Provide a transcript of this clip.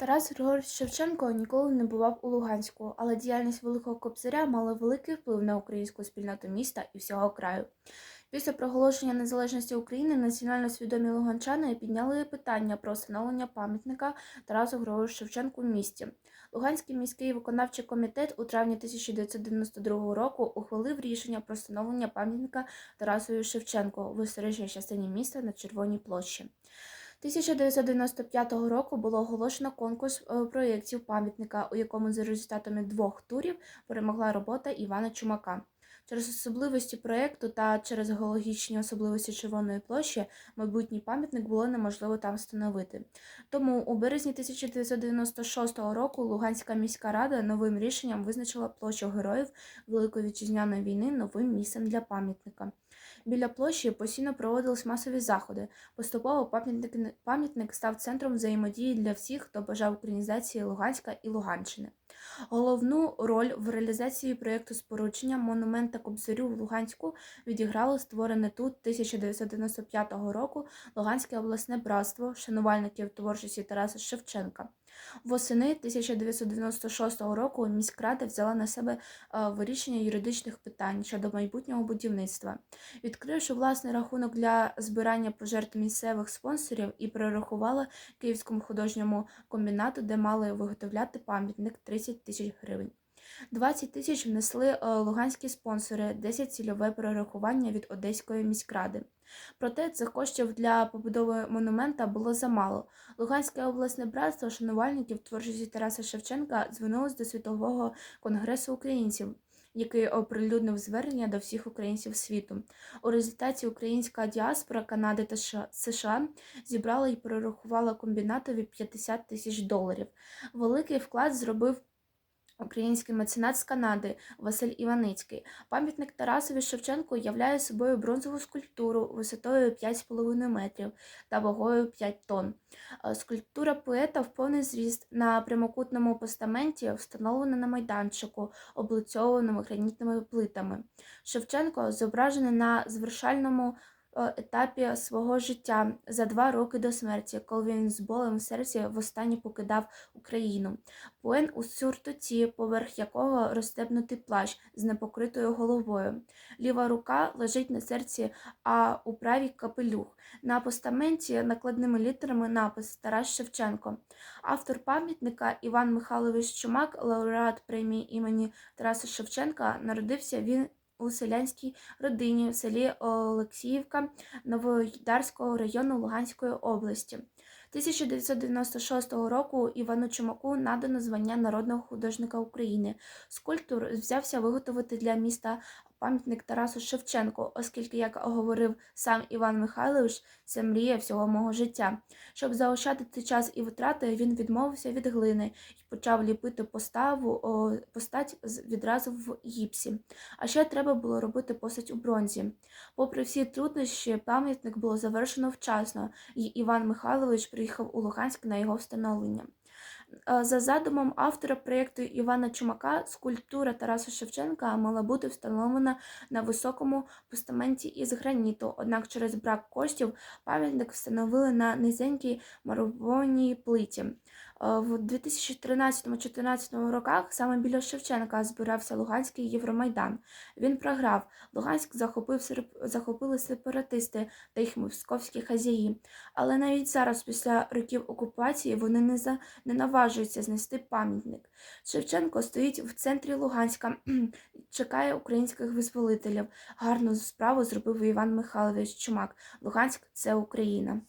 Тарас Григорович Шевченко ніколи не бував у Луганську, але діяльність Великого Кобзаря мала великий вплив на українську спільноту міста і всього краю. Після проголошення незалежності України національно свідомі луганчани підняли питання про встановлення пам'ятника Тарасу Григоровичу Шевченку в місті. Луганський міський виконавчий комітет у травні 1992 року ухвалив рішення про встановлення пам'ятника Тарасові Шевченку в історичній частині міста на Червоній площі. 1995 року було оголошено конкурс е, проєктів пам'ятника, у якому за результатами двох турів перемогла робота Івана Чумака. Через особливості проєкту та через геологічні особливості Червоної площі майбутній пам'ятник було неможливо там встановити. Тому у березні 1996 року Луганська міська рада новим рішенням визначила площу героїв Великої вітчизняної війни новим місцем для пам'ятника. Біля площі постійно проводились масові заходи. Поступово пам'ятник пам'ятник став центром взаємодії для всіх, хто бажав українізації Луганська і Луганщини. Головну роль в реалізації проєкту спорудження монумента Кобзарю в Луганську відіграло створене тут 1995 року Луганське обласне братство шанувальників творчості Тараса Шевченка. Восени 1996 року міськрада взяла на себе е, вирішення юридичних питань щодо майбутнього будівництва, відкривши власний рахунок для збирання пожертв місцевих спонсорів і перерахувала Київському художньому комбінату, де мали виготовляти пам'ятник 30 тисяч гривень. 20 тисяч внесли е, луганські спонсори, 10 цільове перерахування від Одеської міськради. Проте цих коштів для побудови монумента було замало. Луганське обласне братство шанувальників творчості Тараса Шевченка звернулось до Світового конгресу українців, який оприлюднив звернення до всіх українців світу. У результаті українська діаспора Канади та США зібрала і перерахувала комбінатові 50 тисяч доларів. Великий вклад зробив Український меценат з Канади Василь Іваницький. Пам'ятник Тарасові Шевченку являє собою бронзову скульптуру висотою 5,5 метрів та вагою 5 тонн. Е, Скульптура поета в повний зріст на прямокутному постаменті встановлена на майданчику, облицьованому гранітними плитами. Шевченко зображений на звершальному етапі свого життя за два роки до смерті, коли він з болем в серці востаннє покидав Україну. Воїн у сюртуці, поверх якого розстебнутий плащ з непокритою головою. Ліва рука лежить на серці, а у правій капелюх. На постаменті накладними літерами напис Тарас Шевченко. Автор пам'ятника Іван Михайлович Чумак, лауреат премії імені Тараса Шевченка, народився він у селянській родині в селі Олексіївка Новоїдарського району Луганської області. 1996 року Івану Чумаку надано звання народного художника України. Скульптур взявся виготовити для міста пам'ятник Тарасу Шевченку, оскільки, як говорив сам Іван Михайлович, це мрія всього мого життя. Щоб заощадити час і витрати, він відмовився від глини і почав ліпити поставу о, постать відразу в гіпсі. А ще треба було робити постать у бронзі. Попри всі труднощі, пам'ятник було завершено вчасно, і Іван Михайлович приїхав у Луганськ на його встановлення. Е, За задумом автора проєкту Івана Чумака, скульптура Тараса Шевченка мала бути встановлена на високому постаменті із граніту, однак через брак коштів пам'ятник встановили на низенькій марбонній плиті. Е, В 2013-2014 роках саме біля Шевченка збирався Луганський Євромайдан. Він програв. Луганськ захопив, захопили сепаратисти та їх московські хазяї. Але навіть зараз, після років окупації, вони не, за... не наважуються знести пам'ятник. Шевченко стоїть в центрі Луганська, чекає українських визволителів. Гарну справу зробив Іван Михайлович Чумак. Луганськ це Україна.